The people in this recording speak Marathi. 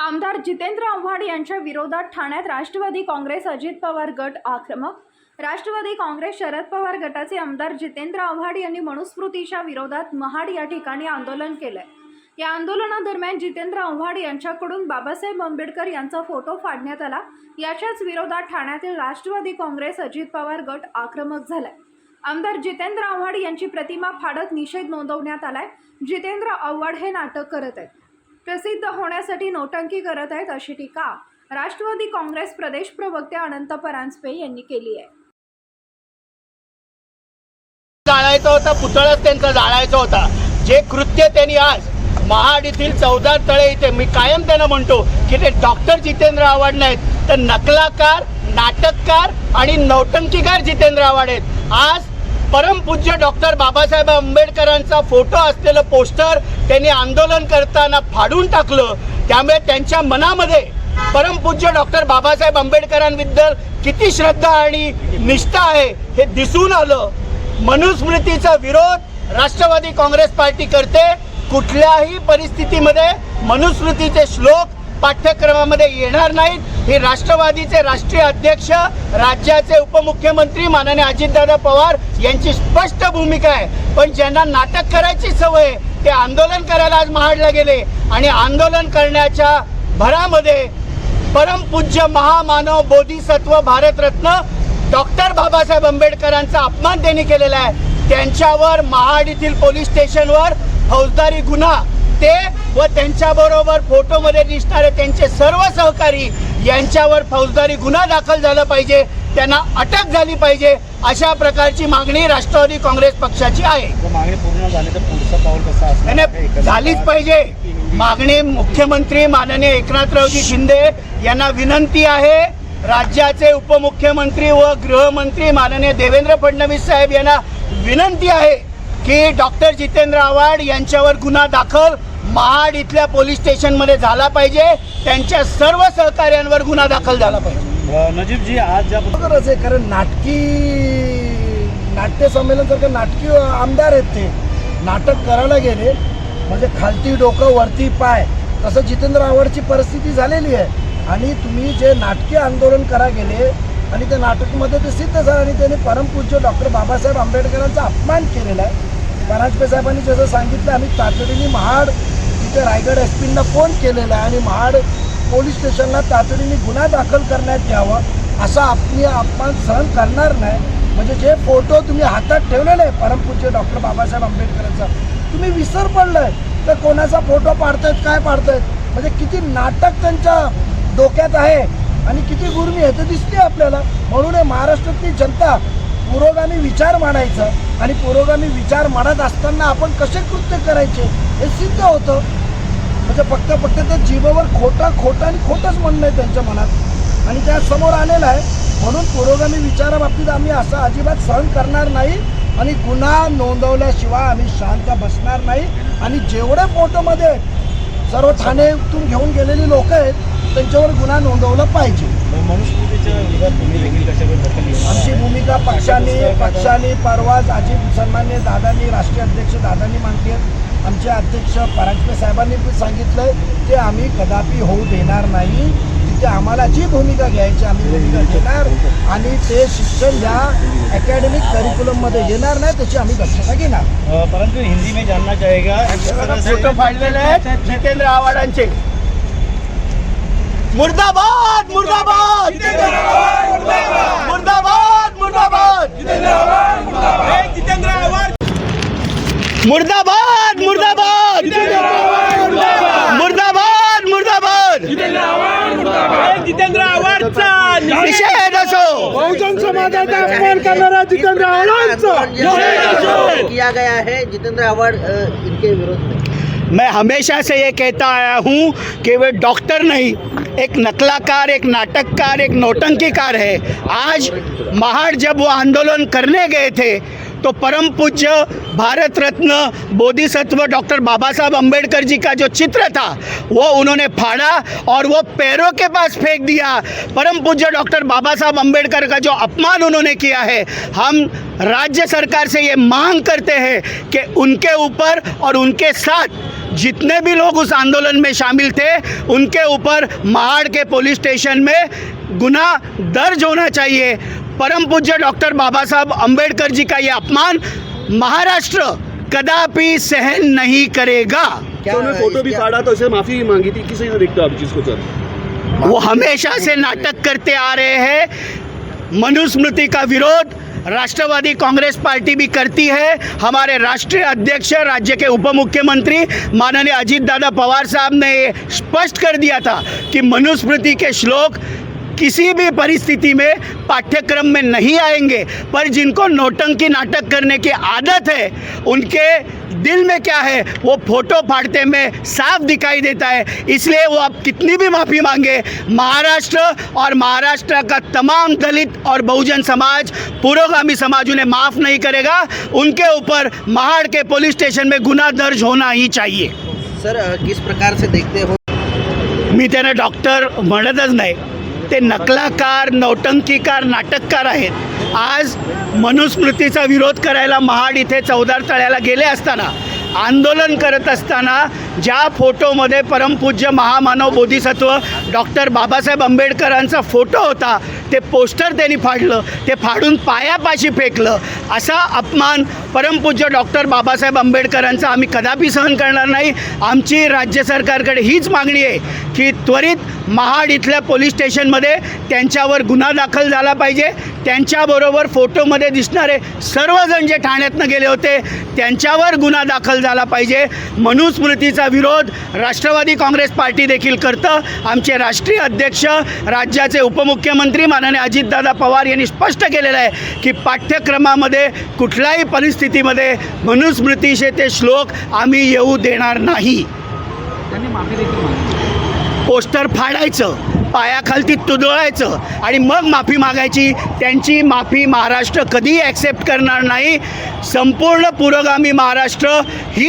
आमदार जितेंद्र आव्हाड यांच्या विरोधात ठाण्यात राष्ट्रवादी काँग्रेस अजित पवार गट आक्रमक. राष्ट्रवादी काँग्रेस शरद पवार गटाचे आमदार जितेंद्र आव्हाड यांनी मनुस्मृतीच्या विरोधात महाड या ठिकाणी आंदोलन केलंय. या आंदोलनादरम्यान जितेंद्र आव्हाड यांच्याकडून बाबासाहेब आंबेडकर यांचा फोटो फाडण्यात आला. याच्याच विरोधात ठाण्यातील राष्ट्रवादी काँग्रेस अजित पवार गट आक्रमक झालाय. आमदार जितेंद्र आव्हाड यांची प्रतिमा फाडत निषेध नोंदवण्यात आलाय. जितेंद्र आव्हाड हे नाटक करत आहेत. प्रसिद्ध होण्यासाठी नोटंकी करत आहेत अशी टीका राष्ट्रवादी काँग्रेस प्रदेश प्रवक्ते अनंत परांजपे यांनी केली आहे. जाळायचा होता पुतळाच त्यांचा जाळायचा होता. जे कृत्य त्यांनी आज महाड येथील चौदा तळे इथे मी कायम त्यांना म्हणतो की ते डॉक्टर जितेंद्र आव्हाड नाहीत तर नकलाकार नाटककार आणि नौटंकीकार जितेंद्र आव्हाड आहेत. आज परमपूज्य डॉक्टर बाबासाहेब आंबेडकरांचा फोटो असलेलं पोस्टर त्यांनी आंदोलन करताना फाडून टाकलं. त्यामुळे त्यांच्या मनामध्ये परमपूज्य डॉक्टर बाबासाहेब आंबेडकरांबद्दल किती श्रद्धा आणि निष्ठा आहे हे दिसून आलं. मनुस्मृतीचा विरोध राष्ट्रवादी काँग्रेस पार्टी करते. कुठल्याही परिस्थितीमध्ये मनुस्मृतीचे श्लोक पाठ्यक्रमामध्ये येणार नाहीत. हे राष्ट्रवादीचे राष्ट्रीय अध्यक्ष राज्याचे उपमुख्यमंत्री माननीय अजितदादा पवार यांची स्पष्ट भूमिका आहे. पण ज्यांना नाटक करायची सवय आहे, ते आंदोलन करायला आज महाडला गेले. आणि आंदोलन करण्याच्या भरामध्ये परमपूज्य महामानव बोधिसत्व भारतरत्न डॉक्टर बाबासाहेब आंबेडकरांचा अपमान त्यांनी केलेला आहे. त्यांच्यावर महाड येथील पोलीस स्टेशनवर फौजदारी गुन्हा ते व त्यांच्याबरोबर फोटोमध्ये दिसणारे त्यांचे सर्व सहकारी यांच्यावर फौजदारी गुन्हा दाखल झाला पाहिजे त्यांना अटक झाली पाहिजे अशा प्रकारची मागणी राष्ट्रवादी काँग्रेस पक्षाची आहे. जर मागणी पूर्ण झाली तर पुढचं पाऊल कसं असणार? नाही, आहे? नाही, झालीच पाहिजे. मागणी मुख्यमंत्री माननीय एकनाथरावजी शिंदे यांना विनंती आहे. राज्याचे उपमुख्यमंत्री व गृहमंत्री माननीय देवेंद्र फडणवीस साहेब यांना विनंती आहे की डॉक्टर जितेंद्र आव्हाड यांच्यावर गुन्हा दाखल महाड इथल्या पोलीस स्टेशनमध्ये झाला पाहिजे. त्यांच्या सर्व सहकार्यांवर गुन्हा दाखल झाला पाहिजे. नजीबजी आज ज्या गरज आहे कारण नाटकी नाट्य संमेलनसारखं नाटकी आमदार आहेत ते. नाटक करायला गेले म्हणजे खालती डोकं वरती पाय. तसं जितेंद्र आव्हाडची परिस्थिती झालेली आहे. आणि तुम्ही जे नाटकी आंदोलन करा गेले आणि त्या नाटकमध्ये ते सिद्ध झालं आणि त्यांनी परमपूज्य डॉक्टर बाबासाहेब आंबेडकरांचा अपमान केलेला आहे. परांजपे साहेबांनी जसं सांगितलं आम्ही तातडीने महाड तिथे रायगड एस पींना फोन केलेला आहे आणि महाड पोलीस स्टेशनला तातडीने गुन्हा दाखल करण्यात यावा असा आपली अपमान सहन करणार नाही. म्हणजे जे फोटो तुम्ही हातात ठेवलेले आहे परमपूज्य डॉक्टर बाबासाहेब आंबेडकरांचा तुम्ही विसर पडलाय. तर कोणाचा फोटो पाडतायत काय पाडतायत? म्हणजे किती नाटक त्यांच्या डोक्यात आहे आणि किती गुरमी आहे ते दिसते आपल्याला. म्हणून हे महाराष्ट्रातली जनता पुरोगामी विचार मांडायचं आणि पुरोगामी विचार मांडत असताना आपण कसे कृत्य करायचे हे सिद्ध होतं. म्हणजे फक्त फक्त ते जीवावर खोटा खोटं आणि खोटंच म्हणणं आहे त्यांच्या मनात. आणि त्या समोर आलेलं आहे. म्हणून पुरोगामी विचाराबाबतीत आम्ही असं अजिबात सहन करणार नाही. आणि गुन्हा नोंदवल्याशिवाय आम्ही शांत बसणार नाही. आणि जेवढे फोटोमध्ये सर्व ठाणेतून घेऊन गेलेली लोक आहेत त्यांच्यावर गुन्हा नोंदवला पाहिजे. मनुस्मृतीच्या विरोधात तुम्ही देखील कशा दखल घेणार आमची भूमिका पक्षाने पक्षाने परवाच अजित सन्मान्य दादांनी राष्ट्रीय अध्यक्ष दादांनी मांडली. आमचे अध्यक्ष परांजपे साहेबांनी पण सांगितलंय ते आम्ही कदापि होऊ देणार नाही. तिथे आम्हाला जी भूमिका घ्यायची आम्ही भूमिका घेणार आणि ते शिक्षण या अकॅडमिक करिक्युलममध्ये येणार नाही त्याची आम्ही दक्षता घेणार. परंतु हिंदी में जानना चाहेगा फोटो फाडलेले आहेत जितेंद्र आव्हाडांचे मुर्दाबाद मुर्दाबाद! मुर्दाबाद! मुर्दाबाद! मुर्दाबाद मुर्दाबाद! मुर्दाबाद मुर्दाबाद! जितेंद्र आव्हाडचा निषेध असो! बहुजन समाजाचा अपमान करणारा जितेंद्र किया गया है जितेंद्र अवार्ड अ, इनके विरोध में? मैं हमेशा से ये कहता आया हूँ कि वे डॉक्टर नहीं एक नकलाकार एक नाटककार एक नौटंकीकार है। आज महाड़ जब वो आंदोलन करने गए थे तो परम पूज्य भारत रत्न बोधिसत्व डॉक्टर बाबा साहब अंबेडकर जी का जो चित्र था, वो उन्होंने फाड़ा और वो पैरों के पास फेंक दिया। परम पूज्य डॉक्टर बाबा साहब अंबेडकर का जो अपमान उन्होंने किया है, हम राज्य सरकार से ये मांग करते हैं कि उनके ऊपर और उनके साथ जितने भी लोग उस आंदोलन में शामिल थे, उनके ऊपर महाड़ के पुलिस स्टेशन में गुना दर्ज होना चाहिए। परम पूज्य डॉक्टर बाबा साहब अंबेडकर जी का ये अपमान महाराष्ट्र कदापि सहन नहीं करेगा। क्या उन्होंने फ़ोटो भी फाड़ा तो उसे माफ़ी भी मांगी थी। किसी ने देखते हो आप जिसको सर? वो हमेशा से नाटक करते आ रहे हैं। मनुस्मृति का विरोध राष्ट्रवादी कांग्रेस पार्टी भी करती है। हमारे राष्ट्रीय अध्यक्ष राज्य के उप मुख्यमंत्री माननीय अजीत दादा पवार साहब ने स्पष्ट कर दिया था कि मनुस्मृति के श्लोक किसी भी परिस्थिति में पाठ्यक्रम में नहीं आएँगे पर जिनको नौटंकी नाटक करने की आदत है उनके दिल में क्या है वो फ़ोटो फाड़ते में साफ़ दिखाई देता है। इसलिए वो आप कितनी भी माफ़ी मांगे महाराष्ट्र और महाराष्ट्र का तमाम दलित और बहुजन समाज पुरोगामी समाज उन्हें माफ़ नहीं करेगा। उनके ऊपर महाड़ के पुलिस स्टेशन में गुना दर्ज होना ही चाहिए। सर किस प्रकार से देखते हो? मी त्यांना डॉक्टर म्हणतच नाही. ते नकलाकार नौटंकीकार नाटककार आहेत. आज मनुस्मृतीचा विरोध करायला महाड इथे चौदार तळ्याला गेले असताना आंदोलन करत असताना ज्या फोटोमध्ये परमपूज्य महामानव बोधिसत्व डॉक्टर बाबासाहेब आंबेडकरांचा फोटो होता ते पोस्टर त्यांनी फाडलं ते फाडून पायापाशी फेकलं. असा अपमान परमपूज्य डॉक्टर बाबासाहेब आंबेडकरांचा आम्ही कदापि सहन करणार नाही. आमची राज्य सरकारकडे हीच मागणी आहे की त्वरित महाड इथल्या पोलीस स्टेशनमध्ये त्यांच्यावर गुन्हा दाखल झाला पाहिजे. त्यांच्याबरोबर फोटोमध्ये दिसणारे सर्वजण जे ठाण्यातनं गेले होते त्यांच्यावर गुन्हा दाखल झाला पाहिजे. मनुस्मृतीचा विरोध राष्ट्रवादी काँग्रेस पार्टी देखील करतं. आमचे राष्ट्रीय अध्यक्ष राज्याचे उपमुख्यमंत्री माननीय अजितदादा पवार यांनी स्पष्ट केलेलं आहे की पाठ्यक्रमामध्ये कुठल्याही परिस्थितीमध्ये मनुस्मृतीचे ते श्लोक आम्ही येऊ देणार नाही. पोस्टर फाडायचं पायाखालती तुदळायचं आणि मग माफी मागायची. त्यांची माफी महाराष्ट्र कधीही ॲक्सेप्ट करणार नाही. संपूर्ण पुरोगामी महाराष्ट्र ही